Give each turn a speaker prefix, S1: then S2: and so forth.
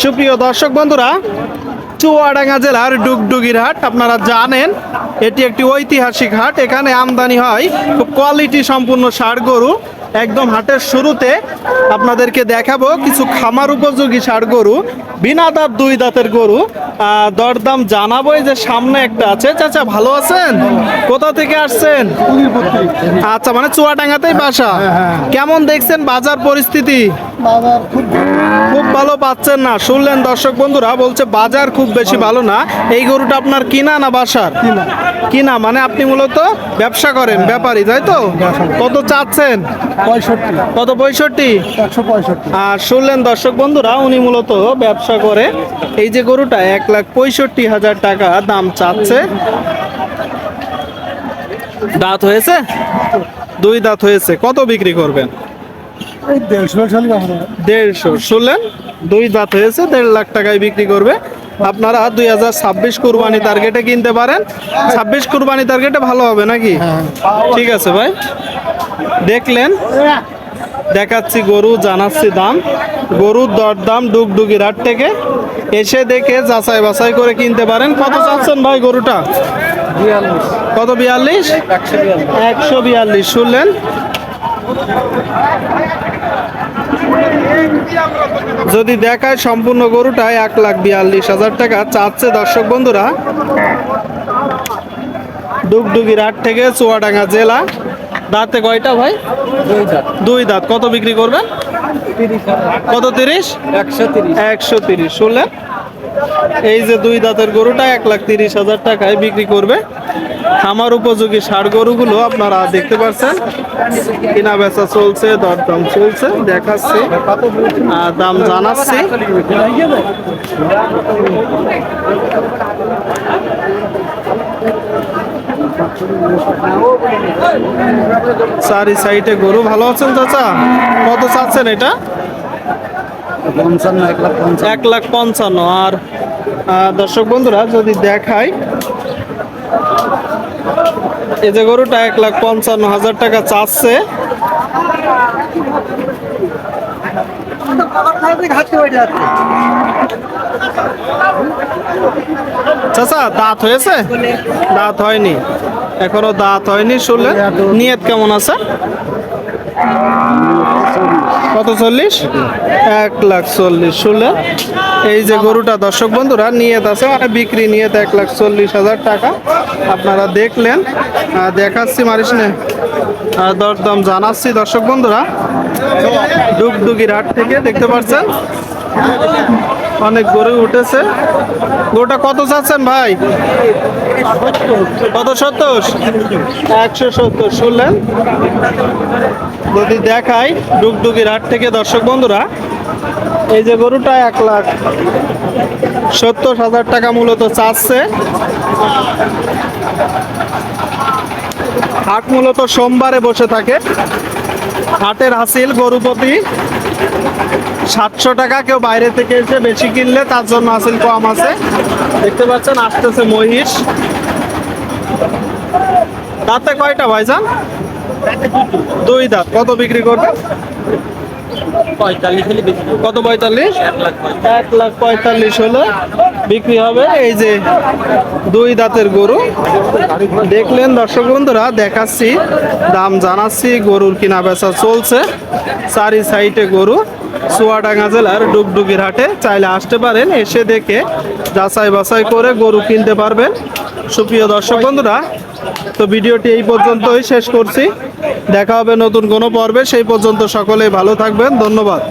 S1: সুপ্রিয় দর্শক বন্ধুরা চুয়াডাঙ্গা জেলার ডুগডুগির হাট আপনারা জানেন এটি একটি ঐতিহাসিক হাট। এখানে আমদানি হয় খুব কোয়ালিটি সম্পূর্ণ ষাড় গরু। একদম হাটের শুরুতে আপনাদেরকে দেখাবো কিছু খামার উপযোগী ষাড় গরু বিনা দাঁত দুই দাঁতের গরু। দরদাম জানাব যে সামনে একটা আছে। চাচা ভালো আছেন? কোথা থেকে আসছেন? আচ্ছা মানে চুয়াডাঙ্গাতেই বাসা। কেমন দেখছেন বাজার পরিস্থিতি?
S2: বাজার খুব
S1: খুব ভালো পাচ্ছেন না। শুনলেন দর্শক বন্ধুরা বলছে বাজার খুব বেশি ভালো না। এই গরুটা আপনার কিনা না বাসার?
S2: কিনা।
S1: মানে আপনি মূলত ব্যবসা করেন ব্যাপারী তাই তো? কত চাচ্ছেন?
S2: পঁয়ষট্টি।
S1: কত পঁয়ষট্টি?
S2: একশো পঁয়ষট্টি।
S1: আর শুনলেন দর্শক বন্ধুরা উনি মূলত ব্যবসা করে এই যে গরুটা এক লাখ পঁয়ষট্টি হাজার টাকা দাম চাচ্ছে। দাঁত হয়েছে? দুই দাঁত হয়েছে। কত বিক্রি করবেন?
S2: দেড়শো
S1: শুনলেন? দুই দাঁত হয়েছে দেড় লাখ টাকায় বিক্রি করবে। আপনারা দুই হাজার ছাব্বিশ কুরবানি টার্গেটে কিনতে পারেন। ছাব্বিশ কুরবানি টার্গেটে ভালো হবে নাকি? ঠিক আছে ভাই। দেখলেন? দেখাচ্ছি গরু জানাচ্ছি দাম। গরুর দরদাম ডুগডুগির হাট থেকে। এসে দেখে যাচাই বাছাই করে কিনতে পারেন। কত চাচ্ছেন ভাই গরুটা? কত বিয়াল্লিশ। একশো বিয়াল্লিশ। শুনলেন? যদি দেখায় সম্পূর্ণ গরুটা এক লাখ বিয়াল্লিশ হাজার টাকা চাচ্ছে দর্শক বন্ধুরা। ডুগডুগির হাট থেকে চুয়াডাঙ্গা জেলা। দাঁতে কয়টা ভাই? দুই দাঁত। কত বিক্রি করবেন? কত তিরিশ?
S2: একশো তিরিশ।
S1: একশো তিরিশ। শুনলেন? এই যে দুই দাঁতের গরুটা এক লাখ তিরিশ হাজার টাকায় বিক্রি করবে। খামার উপযোগী ষাড় গরুগুলো আপনারা দেখতে পাচ্ছেন কিনা বেচা চলছে দরদাম চলছে দেখাচ্ছি দাম জানাচ্ছি। চারি সাইডে গরু ভালো আছেন চাচা? কত চাচ্ছেন এটা?
S2: এক লাখ পঞ্চান্ন।
S1: আর দর্শক বন্ধুরা যদি দেখাই এই যে গরুটা এক লাখ পঞ্চান্ন হাজার টাকা চাচ্ছে। চাচা, দাঁত হয়েছে? দাঁত হয়নি। এখনও দাঁত হয়নি শুনলে নিয়ত কেমন আছে? কত চল্লিশ? এক লাখ চল্লিশ ষোলো এই যে গরুটা, দর্শক বন্ধুরা নিয়ে আছে মানে বিক্রি নিয়ত এক লাখ চল্লিশ হাজার টাকা। আপনারা দেখলেন দেখাচ্ছি মারিস নে দরদাম জানাচ্ছি, দর্শক বন্ধুরা। ডুগডুগির হাট থেকে, দেখতে পাচ্ছেন? অনেক গরু উঠেছে। গরুটা কত চাচ্ছেন ভাই? কত সত্তর? একশো সত্তর, শুনলেন? যদি দেখাই ডুগডুগির হাট থেকে, দর্শক বন্ধুরা, এই যে গরুটা এক লাখ সত্তর হাজার টাকা মূলত চাচ্ছে। হাট মূলত সোমবারে বসে থাকে। হাটের হাসিল গরু প্রতি সাতশো টাকা কেউ বাইরে থেকে এসে বেশি কিনলে তার জন্য হাসিল কম আছে। দেখতে পাচ্ছেন আসতেছে মহিষ। দাঁতে কয়টা ভাইজান? দুই দাঁত। কত বিক্রি করবে? কত পঁয়তাল্লিশ?
S2: এক লাখ
S1: এক লাখ পঁয়তাল্লিশ হলে। বিক্রি হবে এই যে দুই দাঁতের গরু। দেখলেন দর্শক বন্ধুরা দেখাচ্ছি দাম জানাচ্ছি গরুর কিনা বেচা চলছে। চারি সাইডে গরু। চুয়াডাঙ্গা জেলার ডুগডুগির হাটে চাইলে আসতে পারেন, এসে দেখে যাচাই বাছাই করে গরু কিনতে পারবেন। সুপ্রিয় দর্শক বন্ধুরা, তো ভিডিওটি এই পর্যন্তই শেষ করছি। দেখা হবে নতুন কোনো পর্বে, সেই পর্যন্ত সকলেই ভালো থাকবেন, ধন্যবাদ।